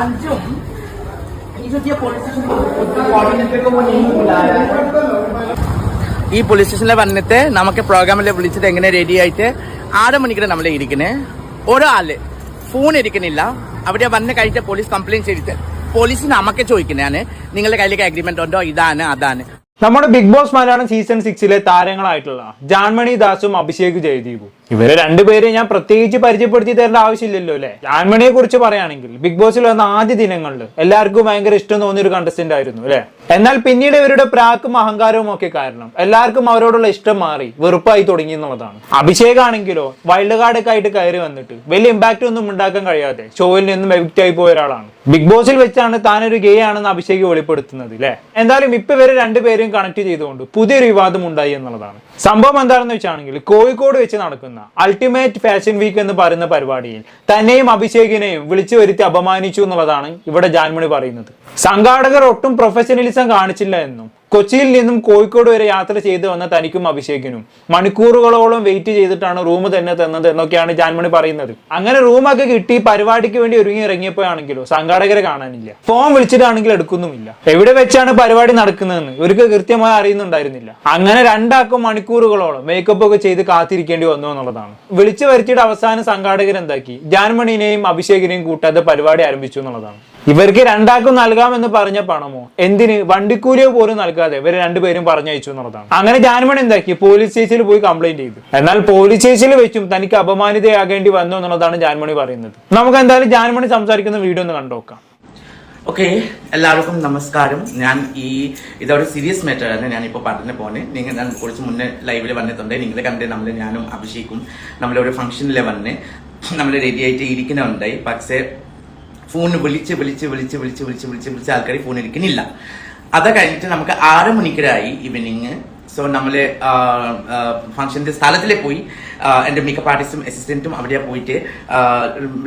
അഞ്ചും ഈ പോലീസ് സ്റ്റേഷനിൽ വന്നിട്ട് നമുക്ക് പ്രോഗ്രാമിൽ വിളിച്ചിട്ട് എങ്ങനെ റെഡി ആയിട്ട് ആറ് മണിക്കാണ് നമ്മളെ ഇരിക്കണേ. ഒരാൾ ഫോൺ ഇരിക്കണില്ല അവിടെ വന്ന് കഴിഞ്ഞിട്ട് പോലീസ് കംപ്ലൈന്റ് ചെയ്തിട്ട് പോലീസ് നമുക്ക് ചോദിക്കുന്നതാണ് നിങ്ങളുടെ കയ്യിലേക്ക് അഗ്രിമെന്റ് ഉണ്ടോ? ഇതാണ് അതാണ്. നമ്മുടെ ബിഗ് ബോസ് മലയാളം സീസൺ സിക്സിലെ താരങ്ങളായിട്ടുള്ള ജാൻമണി ദാസും അഭിഷേക് ജയദീപും. ഇവരെ രണ്ടുപേരെ ഞാൻ പ്രത്യേകിച്ച് പരിചയപ്പെടുത്തി തരേണ്ട ആവശ്യമില്ലല്ലോ അല്ലെ? ജാൻമണിയെ കുറിച്ച് പറയുകയാണെങ്കിൽ ബിഗ് ബോസിൽ വന്ന ആദ്യ ദിനങ്ങളിൽ എല്ലാവർക്കും ഭയങ്കര ഇഷ്ടം തോന്നിയൊരു കണ്ടസ്റ്റന്റ് ആയിരുന്നു അല്ലെ? എന്നാൽ പിന്നീട് ഇവരുടെ പ്രാക്കും അഹങ്കാരവും ഒക്കെ കാരണം എല്ലാവർക്കും അവരോടുള്ള ഇഷ്ടം മാറി വെറുപ്പായി തുടങ്ങി എന്നുള്ളതാണ്. അഭിഷേക് ആണെങ്കിലോ വൈൽഡ് കാർഡൊക്കെ ആയിട്ട് കയറി വന്നിട്ട് വലിയ ഇമ്പാക്റ്റ് ഒന്നും ഉണ്ടാക്കാൻ കഴിയാതെ ഷോയിൽ നിന്നും എവിക്റ്റ് ആയി പോയ ഒരാളാണ്. ബിഗ് ബോസിൽ വെച്ചാണ് താനൊരു ഗേ ആണെന്ന് അഭിഷേക് വെളിപ്പെടുത്തുന്നത് അല്ലെ? എന്തായാലും ഇപ്പൊ ഇവരെ രണ്ടുപേരെയും കണക്ട് ചെയ്തുകൊണ്ട് പുതിയൊരു വിവാദം ഉണ്ടായി എന്നുള്ളതാണ്. സംഭവം എന്താണെന്ന് വെച്ചാണെങ്കിൽ കോഴിക്കോട് വെച്ച് നടക്കുന്ന അൾട്ടിമേറ്റ് ഫാഷൻ വീക്ക് എന്ന് പറയുന്ന പരിപാടിയിൽ തന്നെയും അഭിഷേകിനെയും വിളിച്ചു വരുത്തി അപമാനിച്ചു എന്നുള്ളതാണ് ഇവിടെ ജാൻമണി പറയുന്നത്. സംഘാടകർ ഒട്ടും പ്രൊഫഷണലിസം കാണിച്ചില്ല എന്നും കൊച്ചിയിൽ നിന്നും കോഴിക്കോട് വരെ യാത്ര ചെയ്തു വന്ന തനിക്കും അഭിഷേകിനും. മണിക്കൂറുകളോളം വെയിറ്റ് ചെയ്തിട്ടാണ് റൂം തന്നെ തന്നത് എന്നൊക്കെയാണ് ജാൻമണി പറയുന്നത്. അങ്ങനെ റൂമൊക്കെ കിട്ടി പരിപാടിക്ക് വേണ്ടി ഒരുങ്ങി ഇറങ്ങിയപ്പോഴാണെങ്കിലോ സംഘാടകരെ കാണാനില്ല. ഫോൺ വിളിച്ചിട്ടാണെങ്കിൽ എടുക്കുന്നുമില്ല. എവിടെ വെച്ചാണ് പരിപാടി നടക്കുന്നതെന്ന് ഇവർക്ക് കൃത്യമായി അറിയുന്നുണ്ടായിരുന്നില്ല. അങ്ങനെ രണ്ടാക്കും മണിക്കൂറുകളോളം മേക്കപ്പ് ഒക്കെ ചെയ്ത് കാത്തിരിക്കേണ്ടി വന്നു എന്നുള്ളതാണ്. വിളിച്ചു വരുത്തിയിട്ട് അവസാനം സംഘാടകർ എന്താക്കി ജാൻമണിനെയും അഭിഷേകിനെയും കൂട്ടാതെ പരിപാടി ആരംഭിച്ചു എന്നുള്ളതാണ്. ഇവർക്ക് രണ്ടാക്കും നൽകാമെന്ന് പറഞ്ഞ പണമോ? എന്തിന്? വണ്ടിക്കൂലിയോ പോലും നൽകാതെ ഇവർ രണ്ടുപേരും പറഞ്ഞയച്ചു എന്നുള്ളതാണ്. അങ്ങനെ ജാൻമണി എന്താക്കി? പോലീസ് സ്റ്റേഷനിൽ പോയി കംപ്ലൈന്റ് ചെയ്തു. എന്നാൽ പോലീസ് സ്റ്റേഷനിൽ വെച്ചും തനിക്ക് അപമാനിതയാകേണ്ടി വന്നു എന്നുള്ളതാണ് ജാൻമണി പറയുന്നത്. നമുക്ക് എന്തായാലും ജാൻമണി സംസാരിക്കുന്ന വീഡിയോ ഒന്ന് കണ്ടുനോക്കാം. ഓക്കെ എല്ലാവർക്കും നമസ്കാരം. ഞാൻ ഈ ഇതൊരു സീരിയസ് മാറ്റർ ആണ് ഞാനിപ്പോൾ പറഞ്ഞു പോന്നെ നിങ്ങൾ ഞാൻ കുറച്ച് മുന്നേ ലൈവിൽ വന്നിട്ടുണ്ട്. നിങ്ങൾ കണ്ട് നമ്മൾ ഞാനും അഭിഷേക്കും നമ്മളൊരു ഫംഗ്ഷനിലെ വന്ന് നമ്മൾ റെഡി ആയിട്ട് ഇരിക്കുന്നുണ്ടായി പക്ഷേ ഫോൺ വിളിച്ച് വിളിച്ച് വിളിച്ച് വിളിച്ച് വിളിച്ച് വിളിച്ച് വിളിച്ച് ആൾക്കാർ ഫോൺ എടുക്കുന്നില്ല അത് കഴിഞ്ഞിട്ട് നമുക്ക് ആറ് മണിക്കൂറായി ഈവനിങ് സോ നമ്മൾ ഫംഗ്ഷന്റെ സ്ഥലത്തിൽ പോയി എന്റെ മേക്കപ്പ് ആർട്ടിസ്റ്റും അസിസ്റ്റന്റും അവിടെ പോയിട്ട്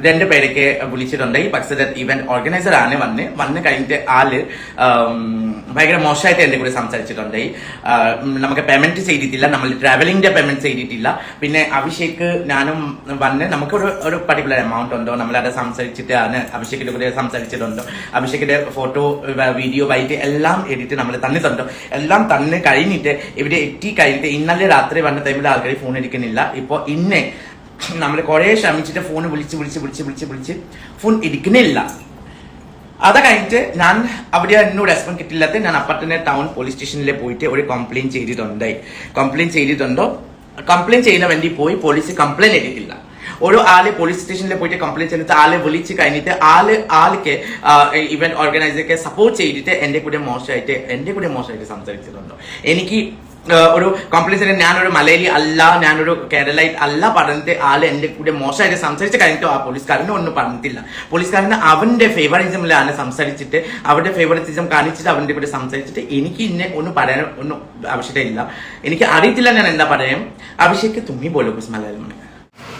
രണ്ട് പേരൊക്കെ വിളിച്ചിട്ടുണ്ടായി പക്ഷേ ഇവന്റ് ഓർഗനൈസർ ആണ് വന്ന്. വന്ന് കഴിഞ്ഞിട്ട് ആൾ ഭയങ്കര മോശമായിട്ട് എന്റെ കൂടെ സംസാരിച്ചിട്ടുണ്ടായി നമുക്ക് പേയ്മെന്റ് ചെയ്തിട്ടില്ല. നമ്മൾ ട്രാവലിംഗിന്റെ പേയ്മെന്റ് ചെയ്തിട്ടില്ല. പിന്നെ അഭിഷേക് ഞാനും വന്ന് നമുക്കൊരു ഒരു പർട്ടിക്കുലർ എമൗണ്ട് ഉണ്ടോ? സംസാരിച്ചിട്ട് ആണ് അഭിഷേകിന്റെ കൂടെ സംസാരിച്ചിട്ടുണ്ടോ. അഭിഷേകിന്റെ ഫോട്ടോ വീഡിയോ വൈറ്റ് എല്ലാം എഡിറ്റ് നമ്മൾ തന്നിട്ടുണ്ടോ. എല്ലാം തന്നെ കഴിഞ്ഞിട്ട് ഇവിടെ എത്തി കഴിഞ്ഞിട്ട് ഇന്നലെ രാത്രി വന്ന ടൈമിൽ ആൾക്കാർ ഫോൺ എടുക്കുന്നില്ല. ഇപ്പോൾ ഇന്ന് നമ്മൾ കുറേ ശ്രമിച്ചിട്ട് ഫോൺ വിളിച്ച് വിളിച്ച് വിളിച്ച് വിളിച്ച് വിളിച്ച് ഫോൺ എടുക്കുന്നില്ല. അത് കഴിഞ്ഞിട്ട് ഞാൻ അവിടെ എന്നോട് റെസ്പോൺസ് കിട്ടില്ലാത്ത ഞാൻ അപ്പം തന്നെ ടൗൺ പോലീസ് സ്റ്റേഷനിൽ പോയിട്ട് ഒരു കംപ്ലയിന്റ് ചെയ്തിട്ടുണ്ട്. കംപ്ലയിന്റ് ചെയ്തിട്ടുണ്ടോ? കംപ്ലയിന്റ് ചെയ്യുന്ന വേണ്ടി പോയി പോലീസ് കംപ്ലയിന്റ് എടുക്കില്ല ഒരു ആൾ പോലീസ് സ്റ്റേഷനിൽ പോയിട്ട് കംപ്ലൈന്റ് ചെയ്തിട്ട് ആളെ വിളിച്ച് കഴിഞ്ഞിട്ട് ആൾ ആൾക്ക് ഇവന്റ് ഓർഗനൈസർക്ക് സപ്പോർട്ട് ചെയ്തിട്ട് എന്റെ കൂടെ മോശമായിട്ട് എന്റെ കൂടെ മോശമായിട്ട് സംസാരിച്ചിട്ടുണ്ടോ? എനിക്ക് ഒരു കംപ്ലൈന്റ് ഞാനൊരു മലയാളി അല്ല ഞാനൊരു കേരളൈറ്റ് അല്ല പറഞ്ഞിട്ട് ആൾ എന്റെ കൂടെ മോശമായിട്ട് സംസാരിച്ച് കഴിഞ്ഞിട്ട് ആ പോലീസുകാരനെ ഒന്നും പറഞ്ഞിട്ടില്ല. പോലീസുകാരന് അവന്റെ ഫേവറിസമിലാണ് സംസാരിച്ചിട്ട് അവരുടെ ഫേവറിറ്റിസം കാണിച്ചിട്ട് അവന്റെ കൂടെ സംസാരിച്ചിട്ട് എനിക്ക് ഇന്നെ ഒന്നും പറയാൻ ഒന്നും ആവശ്യമില്ല. എനിക്ക് അറിയത്തില്ല ഞാൻ എന്താ പറയാം അഭിഷേക് തുമ്മി പോലെ മലയാളം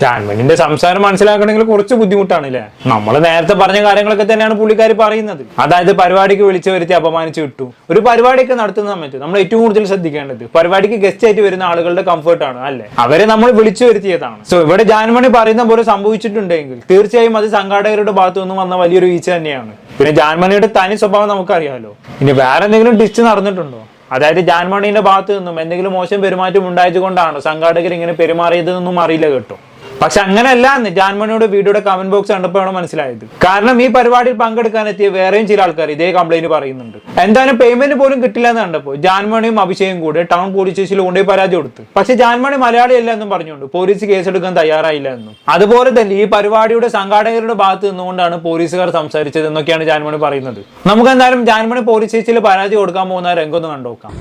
ജാൻമണിന്റെ സംസാരം മനസ്സിലാക്കണമെങ്കിൽ കുറച്ച് ബുദ്ധിമുട്ടാണ് അല്ലേ നമ്മൾ നേരത്തെ പറഞ്ഞ കാര്യങ്ങളൊക്കെ തന്നെയാണ് പുള്ളിക്കാരി പറയുന്നത്. അതായത് പരിപാടിക്ക് വിളിച്ചു വരുത്തി അപമാനിച്ചു വിട്ടു. ഒരു പരിപാടിയൊക്കെ നടത്തുന്ന സമയത്ത് നമ്മൾ ഏറ്റവും കൂടുതൽ ശ്രദ്ധിക്കേണ്ടത് പരിപാടിക്ക് ഗസ്റ്റ് ആയിട്ട് വരുന്ന ആളുകളുടെ കംഫർട്ടാണ് അല്ലേ? അവരെ നമ്മൾ വിളിച്ചു വരുത്തിയതാണ്. സോ ഇവിടെ ജാൻമണി പറയുന്ന പോലെ സംഭവിച്ചിട്ടുണ്ടെങ്കിൽ തീർച്ചയായും അത് സംഘാടകരുടെ ഭാഗത്തു നിന്നും വന്ന വലിയൊരു വീഴ്ച തന്നെയാണ്. പിന്നെ ജാൻമണിയുടെ തനി സ്വഭാവം നമുക്കറിയാലോ. ഇനി വേറെ എന്തെങ്കിലും ഡിസ്റ്റ് നടന്നിട്ടുണ്ടോ? അതായത് ജാൻമണിന്റെ ഭാഗത്തു നിന്നും എന്തെങ്കിലും മോശം പെരുമാറ്റം ഉണ്ടായത് കൊണ്ടാണ് സംഘാടകർ ഇങ്ങനെ പെരുമാറിയതെന്നൊന്നും അറിയില്ല കേട്ടോ. പക്ഷെ അങ്ങനെയല്ല എന്ന് ജാൻമണിയുടെ വീഡിയോയുടെ കമന്റ് ബോക്സ് കണ്ടപ്പോഴാണ് മനസ്സിലായത്? കാരണം ഈ പരിപാടിയിൽ പങ്കെടുക്കാൻ എത്തിയ വേറെയും ചില ആൾക്കാർ ഇതേ കംപ്ലൈന്റ് പറയുന്നുണ്ട്. എന്തായാലും പേയ്മെന്റ് പോലും കിട്ടില്ല എന്ന് കണ്ടപ്പോൾ ജാൻമണിയും അഭിഷേകം കൂടെ ടൗൺ പോലീസ് സ്റ്റേഷനിൽ കൊണ്ടുപോയി പരാതി കൊടുത്തു. പക്ഷെ ജാൻമണി മലയാളി അല്ല എന്നും പറഞ്ഞുകൊണ്ട് പോലീസ് കേസെടുക്കാൻ തയ്യാറായില്ല എന്നും. അതുപോലെ തന്നെ ഈ പരിപാടിയുടെ സംഘാടകരുടെ ഭാഗത്ത് നിന്നുകൊണ്ടാണ് പോലീസുകാർ സംസാരിച്ചത് എന്നൊക്കെയാണ് ജാൻമണി പറയുന്നത്. നമുക്ക് എന്തായാലും ജാൻമണി പോലീസ് സ്റ്റേഷനിൽ പരാതി കൊടുക്കാൻ പോകുന്ന രംഗം ഒന്ന് കണ്ടുനോക്കാം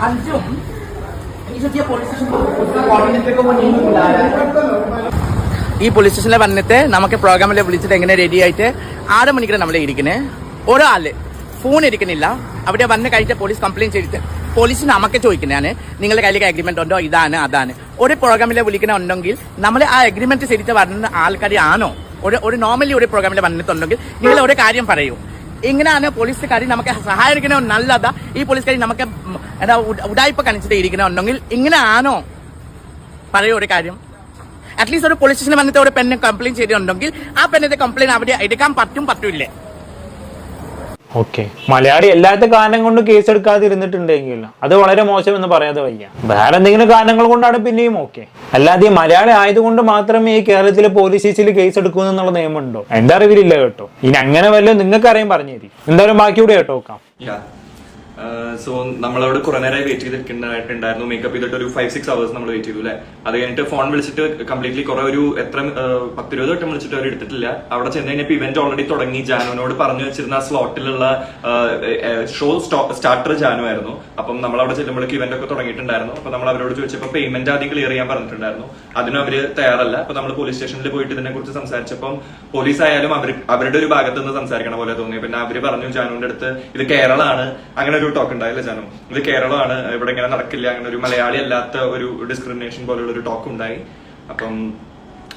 അഞ്ചും ഈ പോലീസ് സ്റ്റേഷനിൽ വന്നിട്ട് നമുക്ക് പ്രോഗ്രാമിൽ വിളിച്ചിട്ട് എങ്ങനെ റെഡി ആയിട്ട് ആറ് മണിക്കാണ് നമ്മളെ ഇരിക്കുന്നത് ഒരാൾ ഫോൺ ഇരിക്കുന്നില്ല അവിടെ വന്ന് കഴിച്ച പോലീസ് കംപ്ലയിന്റ് ചെയ്തിട്ട് പോലീസ് നമുക്ക് ചോദിക്കുന്നതാണ് നിങ്ങളുടെ കയ്യിലേക്ക് അഗ്രിമെന്റ് ഉണ്ടോ? ഇതാണ് അതാണ്. ഒരു പ്രോഗ്രാമിൽ വിളിക്കണമെന്നുണ്ടെങ്കിൽ നമ്മൾ ആ അഗ്രിമെന്റ് ചെയ്തിട്ട് വരുന്ന ആൾക്കാർ ആണോ? ഒരു ഒരു നോർമലി ഒരു പ്രോഗ്രാമിൽ വന്നിട്ടുണ്ടെങ്കിൽ നിങ്ങൾ ഒരു കാര്യം പറയൂ. ഇങ്ങനെയാണ് പോലീസുകാരി നമുക്ക് സഹായിക്കണോ നല്ലതാ. ഈ പോലീസുകാരി നമുക്ക് എന്താ ഉടായ്പ കണിച്ചിട്ട് ഇരിക്കണമെന്നുണ്ടെങ്കിൽ ഇങ്ങനെ ആണോ പറയൂ ഒരു കാര്യം. അറ്റ്ലീസ്റ്റ് ഒരു പോലീസ് സ്റ്റേഷനിൽ വന്നിട്ട് ഒരു പെണ്ണ് കംപ്ലയിന്റ് ചെയ്തിട്ടുണ്ടെങ്കിൽ ആ പെണ്ണിന്റെ കംപ്ലയിന്റ് അവിടെ എടുക്കാൻ പറ്റും പറ്റൂല്ലേ? ഓക്കെ. മലയാളി എല്ലാത്ത കാരണം കൊണ്ട് കേസ് എടുക്കാതിരുന്നിട്ടുണ്ടെങ്കിൽ അത് വളരെ മോശം എന്ന് പറയാതെ വയ്യ. വേറെ എന്തെങ്കിലും കാരണങ്ങൾ കൊണ്ടാണ് പിന്നെയും ഓക്കെ. അല്ലാതെ മലയാളി ആയതുകൊണ്ട് മാത്രമേ ഈ കേരളത്തിലെ പോലീസ് സ്റ്റേഷനിൽ കേസ് എടുക്കൂ എന്നുള്ള നിയമമുണ്ടോ? എന്താ അറിവില്ല കേട്ടോ. ഇനി അങ്ങനെ വല്ലതും നിങ്ങൾക്ക് അറിയാൻ പറഞ്ഞു തരും എന്തായാലും ബാക്കി കൂടെ കേട്ടോ നോക്കാം സോ നമ്മളവിടെ കുറെ നേരം വെയിറ്റ് ചെയ്തിട്ടുണ്ടായിരുന്നു മേക്കപ്പ് ചെയ്തിട്ട് ഒരു ഫൈവ് സിക്സ് അവേഴ്സ് നമ്മൾ വെയിറ്റ് ചെയ്തു അല്ലേ? അത് കഴിഞ്ഞിട്ട് ഫോൺ വിളിച്ചിട്ട് കംപ്ലീറ്റ്ലി കുറെ ഒരു എത്ര uh, പത്തിരുപത് വട്ടം വിളിച്ചിട്ട് അവർ എടുത്തിട്ടില്ല. അവിടെ ചെന്ന് കഴിഞ്ഞപ്പോൾ ഇവന്റ് ഓൾറെഡി തുടങ്ങി. ജാനുവിനോട് പറഞ്ഞു വെച്ചിരുന്ന സ്ലോട്ടിലുള്ള ഷോ സ്റ്റാർട്ടർ ജാനു ആയിരുന്നു. അപ്പം നമ്മൾ അവിടെ ചെല്ലുമ്പോഴേക്ക് ഇവന്റ് ഒക്കെ തുടങ്ങിയിട്ടുണ്ടായിരുന്നു. അപ്പൊ നമ്മൾ അവരോട് ചോദിച്ചപ്പോൾ പേയ്മെന്റ് ആദ്യം ക്ലിയർ ചെയ്യാൻ പറഞ്ഞിട്ടുണ്ടായിരുന്നു. അതിനും അവർ തയ്യാറല്ല. അപ്പൊ നമ്മൾ പോലീസ് സ്റ്റേഷനിൽ പോയിട്ട് ഇതിനെ കുറിച്ച് സംസാരിച്ചപ്പം പോലീസ് ആയാലും അവർ അവരുടെ ഒരു ഭാഗത്ത് നിന്ന് സംസാരിക്കണ പോലെ തോന്നി. പിന്നെ അവർ പറഞ്ഞു ജാനുവിന്റെ അടുത്ത് ഇത് കേരളമാണ് അങ്ങനെ ഒരു ടോക്ക് ഉണ്ടായില്ല ജാനു. ഇത് കേരളമാണ് ഇവിടെ ഇങ്ങനെ നടക്കില്ല അങ്ങനെ ഒരു മലയാളി അല്ലാത്ത ഒരു ഡിസ്ക്രിമിനേഷൻ പോലുള്ള ഒരു ടോക്ക് ഉണ്ടായി. അപ്പം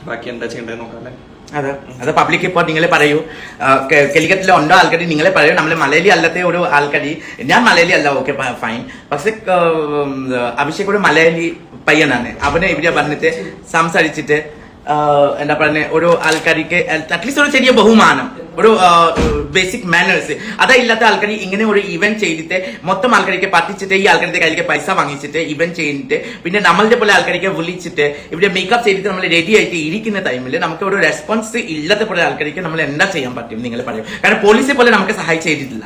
ബാക്കി എന്താ ചെയ്യേണ്ടത് നോക്കാം അതെ. അത് പബ്ലിക് ഇപ്പോൾ നിങ്ങൾ പറയൂ. കെലിക്കത്തിലെ ഉണ്ടോ ആൾക്കടി? നിങ്ങളെ പറയൂ. നമ്മൾ മലയാളി അല്ലാത്ത ഒരു ആൾക്കടി. ഞാൻ മലയാളി അല്ല ഓക്കെ ഫൈൻ പക്ഷെ അഭിഷേക് ഒരു മലയാളി പയ്യനാണ്. അവനെ ഇവിടെ വന്നിട്ട് സംസാരിച്ചിട്ട് എന്താ പറയുക ഒരു ആൾക്കാരിക്ക് അറ്റ്ലീസ്റ്റ് ഒരു ചെറിയ ബഹുമാനം. ഒരു ബേസിക് മാനേഴ്സ് അതാ ഇല്ലാത്ത ആൾക്കാർ ഇങ്ങനെ ഒരു ഇവന്റ് ചെയ്തിട്ട് മൊത്തം ആൾക്കാർക്ക് പറ്റിച്ചിട്ട് ഈ ആൾക്കാരുടെ കയ്യിലേക്ക് പൈസ വാങ്ങിച്ചിട്ട് ഇവന്റ് ചെയ്തിട്ട് പിന്നെ നമ്മളുടെ പോലെ ആൾക്കാർക്ക് വിളിച്ചിട്ട് ഇവിടെ മേക്കപ്പ് ചെയ്തിട്ട് നമ്മൾ റെഡി ആയിട്ട് ഇരിക്കുന്ന ടൈമിൽ നമുക്ക് ഒരു റെസ്പോൺസ് ഇല്ലാത്ത പോലെ ആൾക്കാർക്ക് നമ്മൾ എന്താ ചെയ്യാൻ പറ്റും നിങ്ങൾ പറയും. കാരണം പോലീസെ പോലെ നമുക്ക് സഹായം ചെയ്തിട്ടില്ല.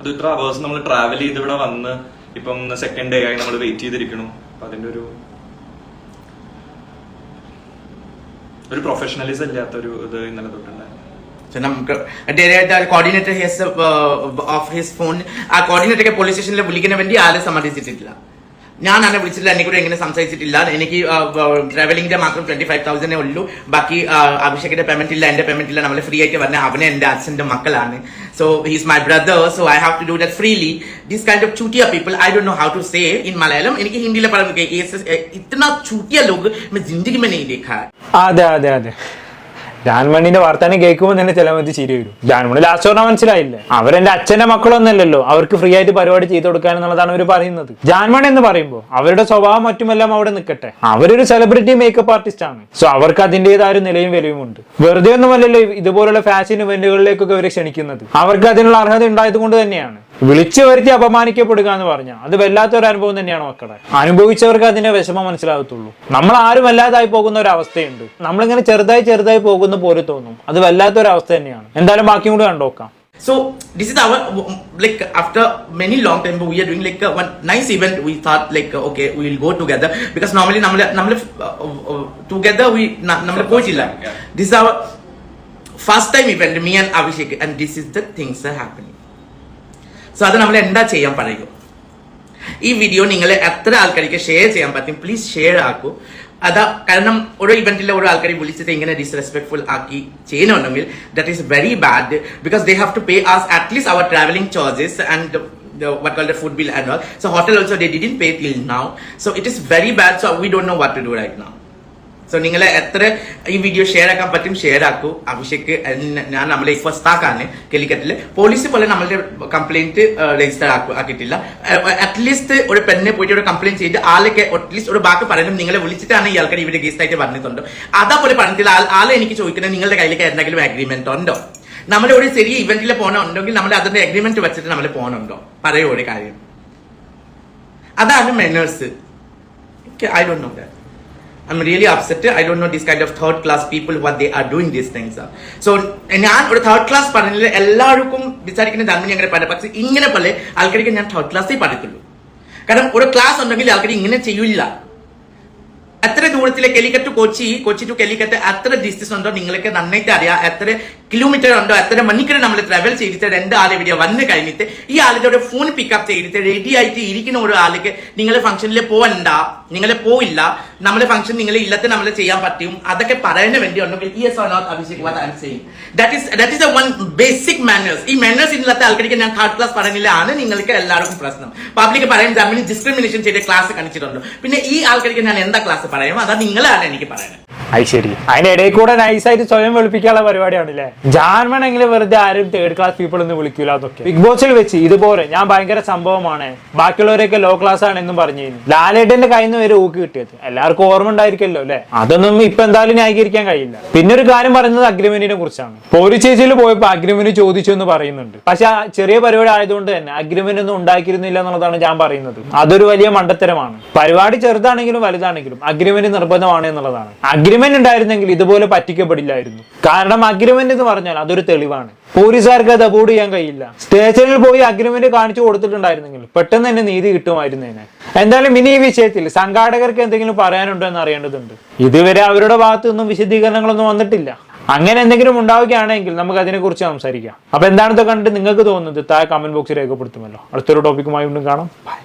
അത് ഇത്ര അവേഴ്സ് നമ്മൾ ട്രാവൽ ചെയ്ത് ഇവിടെ വന്ന് ഇപ്പം സെക്കൻഡ് ഡേ ആയി നമ്മൾ വെയിറ്റ് ചെയ്തിരിക്കണു അപ്പൊ അതിന്റെ ഒരു ഒരു പ്രൊഫഷണലിസം ഇല്ലാത്ത ഒരു ഇത് ഇന്നലെ തൊട്ടുണ്ടായിരുന്നു. So, coordinator has, uh, of his phone, ആ കോർഡിനേറ്ററൊക്കെ പോലീസ് സ്റ്റേഷനിൽ വിളിക്കുന്ന വേണ്ടി ആരും സമ്മതിച്ചിട്ടില്ല? ഞാനാണ് വിളിച്ചിട്ടില്ല എന്നെ കൂടെ എങ്ങനെ സംസാരിച്ചിട്ടില്ല. എനിക്ക് ട്രാവലിംഗിന്റെ മാത്രം ട്വന്റി ഫൈവ് തൗസൻഡേ ഉള്ളൂ. ബാക്കി അഭിഷേകിന്റെ പേയ്മെന്റ് ഇല്ല എന്റെ പേയ്മെന്റ് ഇല്ല. നമ്മൾ ഫ്രീ ആയിട്ട് പറഞ്ഞ അവനെ എന്റെ അച്ഛന്റെ മക്കളാണ്. So he's my brother so I have to do that freely this kind of ചൂട്ടിയ people I don't know how to say in Malayalam എനിക്ക് ഹിന്ദിയിൽ പറഞ്ഞു ഇത്ര ചൂട്ടിയ ലോക് ജിന്ദഗി മേ നീ ദേഖാ. അതെ അതെ അതെ. ജാൻമണിന്റെ വർത്തമാനം കേൾക്കുമ്പോൾ തന്നെ ചില മതി ചിരി വരും. ജാൻമണി ലാസ്റ്റ് പറഞ്ഞാൽ മനസ്സിലായില്ലേ? അവരെന്റെ അച്ഛന്റെ മക്കളൊന്നല്ലല്ലോ അവർക്ക് ഫ്രീ ആയിട്ട് പരിപാടി ചെയ്തു കൊടുക്കാൻ എന്നുള്ളതാണ് അവർ പറയുന്നത്. ജാൻമണി എന്ന് പറയുമ്പോൾ അവരുടെ സ്വഭാവം മറ്റുമെല്ലാം അവിടെ നിൽക്കട്ടെ. അവരൊരു സെലിബ്രിറ്റി മേക്കപ്പ് ആർട്ടിസ്റ്റ് ആണ്. സോ അവർക്ക് അതിന്റേതായ ഒരു നിലയും വിലയും ഉണ്ട്. വെറുതെ ഒന്നുമല്ലല്ലോ ഇതുപോലുള്ള ഫാഷൻ ഇവന്റുകളിലേക്കൊക്കെ അവരെ ക്ഷണിക്കുന്നത്. അവർക്ക് അതിനുള്ള അർഹത ഉണ്ടായത് കൊണ്ട് തന്നെയാണ്. വിളിച്ചു വരുത്തി അപമാനിക്കപ്പെടുക എന്ന് പറഞ്ഞാൽ അത് വല്ലാത്തൊരു അനുഭവം തന്നെയാണ് മക്കളെ. അനുഭവിച്ചവർക്ക് അതിന്റെ വിഷമം മനസ്സിലാകത്തുള്ളൂ. നമ്മൾ ആരും അല്ലാതായി പോകുന്ന ഒരു അവസ്ഥയുണ്ട്. നമ്മളിങ്ങനെ ചെറുതായി ചെറുതായി പോകുന്ന പോലെ തോന്നും. അത് വല്ലാത്തൊരു അവസ്ഥ തന്നെയാണ്. എന്തായാലും ബാക്കിയും കൂടെ കണ്ടോക്കാം so this is our like after many long time we are doing like one nice event we thought like okay will go together because normally നമ്മൾ നമ്മൾ ടുഗദർ വി നമ്മൾ പോയിട്ടില്ല this our first time event me and Abhishek and this is the things happening So അത് നമ്മൾ എന്താ ചെയ്യാൻ പറയൂ ഈ വീഡിയോ നിങ്ങൾ എത്ര ആൾക്കാർക്ക് ഷെയർ ചെയ്യാൻ പറ്റും പ്ലീസ് ഷെയർ ആക്കൂ അതാ കാരണം ഓരോ ഇവന്റിലെ ഓരോ ആൾക്കാരെ വിളിച്ചിട്ട് ഇങ്ങനെ ഡിസ്റെസ്പെക്ട്ഫുൾ ആക്കി ചെയ്യണമെങ്കിൽ that is very bad because they have to pay us at least our travelling charges and what called the food bill and all. So hotel also they didn't pay till now. So it is very bad. So we don't know what to do now. So നിങ്ങളെ എത്ര ഈ video share ആക്കാൻ പറ്റും share ആക്കൂ. Abhishek ഞാൻ നമ്മളെ ഫസ്റ്റാക്കാണ് സ്റ്റാക്കാണ് കെലിക്കറ്റിൽ. Police പോലെ നമ്മളുടെ complaint register ആക്കിയിട്ടില്ല. അറ്റ്ലീസ്റ്റ് ഒരു പെണ്ണിനെ പോയിട്ട് ഒരു കംപ്ലൈന്റ് ചെയ്ത് ആളൊക്കെ അറ്റ്ലീസ്റ്റ് ഒരു ബാക്കി പറയുന്നത് നിങ്ങളെ വിളിച്ചിട്ടാണ് ഈ ആൾക്കാർ ഇവിടെ ഗസ്റ്റ് ആയിട്ട് പറഞ്ഞിട്ടുണ്ട് അതേപോലെ പറഞ്ഞിട്ടില്ല ആളെ എനിക്ക് ചോദിക്കുന്നത് നിങ്ങളുടെ കയ്യിലേക്ക് എന്തെങ്കിലും അഗ്രിമെന്റ് ഉണ്ടോ? നമ്മുടെ ഒരു ചെറിയ ഇവന്റിൽ പോകണമുണ്ടെങ്കിൽ നമ്മൾ അതിന്റെ അഗ്രിമെന്റ് വെച്ചിട്ട് നമ്മൾ പോകണുണ്ടോ പറയൂ ഒരു കാര്യം. അതാണ് manners I don't know that I'm really upset. I don't know this kind of third class people what they are doing these things so ഞാൻ ഒരു തേർഡ് ക്ലാസ് പറഞ്ഞില്ല എല്ലാവർക്കും വിചാരിക്കുന്ന ധർമ്മം ഞങ്ങളുടെ പറയാം പക്ഷെ ഇങ്ങനെ പോലെ ആൾക്കാർക്ക് ഞാൻ തേർഡ് ക്ലാസ്സേ പഠിക്കുള്ളൂ. കാരണം ഒരു ക്ലാസ് ഉണ്ടെങ്കിൽ ആൾക്കാർ ഇങ്ങനെ ചെയ്യില്ല. എത്ര ദൂരത്തിലെ കെലിക്കറ്റ് കൊച്ചി കൊച്ചി ടു കെലിക്കറ്റ് എത്ര ഡിസ്റ്റൻസ് ഉണ്ടോ നിങ്ങൾക്ക് നന്നായിട്ട് അറിയാം. എത്ര കിലോമീറ്റർ ഉണ്ടോ? എത്ര മണിക്കൂർ നമ്മൾ ട്രാവൽ ചെയ്തിട്ട് രണ്ട് ആളെ ഇവിടെ വന്ന് കഴിഞ്ഞിട്ട് ഈ ആളുടെ ഫോൺ പിക്കപ്പ് ചെയ്തിട്ട് റെഡി ആയിട്ട് ഇരിക്കുന്ന ഒരു ആൾക്ക് നിങ്ങൾ ഫംഗ്ഷനിൽ പോകണ്ട നിങ്ങൾ പോയില്ല നമ്മളെ ഫംഗ്ഷൻ നിങ്ങൾ ഇല്ലത്തെ നമ്മൾ ചെയ്യാൻ പറ്റും. അതൊക്കെ പറയാൻ വേണ്ടി ഉണ്ടെങ്കിൽ yes or not Abhishek that is a one basic manners ഈ മാനേഴ്സ് ഇല്ലാത്ത ആൾക്കാർക്ക് ഞാൻ തേർഡ് ക്ലാസ് പറഞ്ഞില്ല. ആണ് നിങ്ങൾക്ക് എല്ലാവർക്കും പ്രശ്നം. പബ്ലിക് പറയും ജമ്മിന് ഡിസ്ക്രിമിനേഷൻ ചെയ്ത ക്ലാസ് കാണിച്ചിട്ടുണ്ടോ? പിന്നെ ഈ ആൾക്കാർക്ക് ഞാൻ എന്താ ക്ലാസ് പറയാം? അതാ നിങ്ങളാണ് എനിക്ക് പറയുന്നത് അത് ശരി. അതിന്റെ ഇടയിൽ കൂടെ നൈസായിട്ട് സ്വയം വെളുപ്പിക്കാനുള്ള പരിപാടിയാണല്ലേ? ജാൻമണെങ്കിലും വെറുതെ ആരും തേർഡ് ക്ലാസ് പീപ്പിൾ ഒന്നും വിളിക്കൂല അതൊക്കെ. ബിഗ് ബോസിൽ വെച്ച് ഇതുപോലെ ഞാൻ ഭയങ്കര സംഭവമാണ്. ബാക്കിയുള്ളവരൊക്കെ ലോ ക്ലാസ് ആണ് എന്നും പറഞ്ഞു ലാലേട്ടന്റെ കയ്യിൽ നിന്ന് വരെ ഊക്ക് കിട്ടിയത്. എല്ലാവർക്കും ഓർമ്മ ഉണ്ടായിരിക്കല്ലോ അല്ലെ? അതൊന്നും ഇപ്പൊ എന്തായാലും ന്യായീകരിക്കാൻ കഴിയില്ല. പിന്നെ ഒരു കാര്യം പറയുന്നത് അഗ്രിമെന്റിനെ കുറിച്ചാണ്. പോലീസ് സ്റ്റേഷനിൽ പോയപ്പോ അഗ്രിമെന്റ് ചോദിച്ചു എന്ന് പറയുന്നുണ്ട്. പക്ഷെ ആ ചെറിയ പരിപാടി ആയതുകൊണ്ട് തന്നെ അഗ്രിമെന്റ് ഒന്നും ഉണ്ടാക്കിയിരുന്നില്ല എന്നുള്ളതാണ് ഞാൻ പറയുന്നത്. അതൊരു വലിയ മണ്ടത്തരമാണ്. പരിപാടി ചെറുതാണെങ്കിലും വലുതാണെങ്കിലും അഗ്രിമെന്റ് നിർബന്ധമാണ് എന്നുള്ളതാണ്. അഗ്രിമെന്റ് ഉണ്ടായിരുന്നെങ്കിൽ ഇതുപോലെ പറ്റിക്കപ്പെടില്ലായിരുന്നു. കാരണം അഗ്രിമെന്റ് എന്ന് പറഞ്ഞാൽ അതൊരു തെളിവാണ്. പോലീസുകാർക്ക് അത് അബോർഡ് ചെയ്യാൻ കഴിയില്ല. സ്റ്റേഷനിൽ പോയി അഗ്രിമെന്റ് കാണിച്ചു കൊടുത്തിട്ടുണ്ടായിരുന്നെങ്കിൽ പെട്ടെന്ന് തന്നെ നീതി കിട്ടുമായിരുന്നേനെ എന്തായാലും ഇനി ഈ വിഷയത്തിൽ സംഘാടകർക്ക് എന്തെങ്കിലും പറയാനുണ്ടോ എന്ന് അറിയേണ്ടതുണ്ട്. ഇതുവരെ അവരുടെ ഭാഗത്തു നിന്നും വിശദീകരണങ്ങളൊന്നും വന്നിട്ടില്ല. അങ്ങനെ എന്തെങ്കിലും ഉണ്ടാവുകയാണെങ്കിൽ നമുക്ക് അതിനെക്കുറിച്ച് സംസാരിക്കാം. അപ്പൊ എന്താണെന്ന് കണ്ടിട്ട് നിങ്ങൾക്ക് തോന്നുന്നത് താഴെ കമന്റ് ബോക്സിൽ രേഖപ്പെടുത്തുമല്ലോ. അടുത്തൊരു ടോപ്പിക്കുമായി വീണ്ടും കാണാം.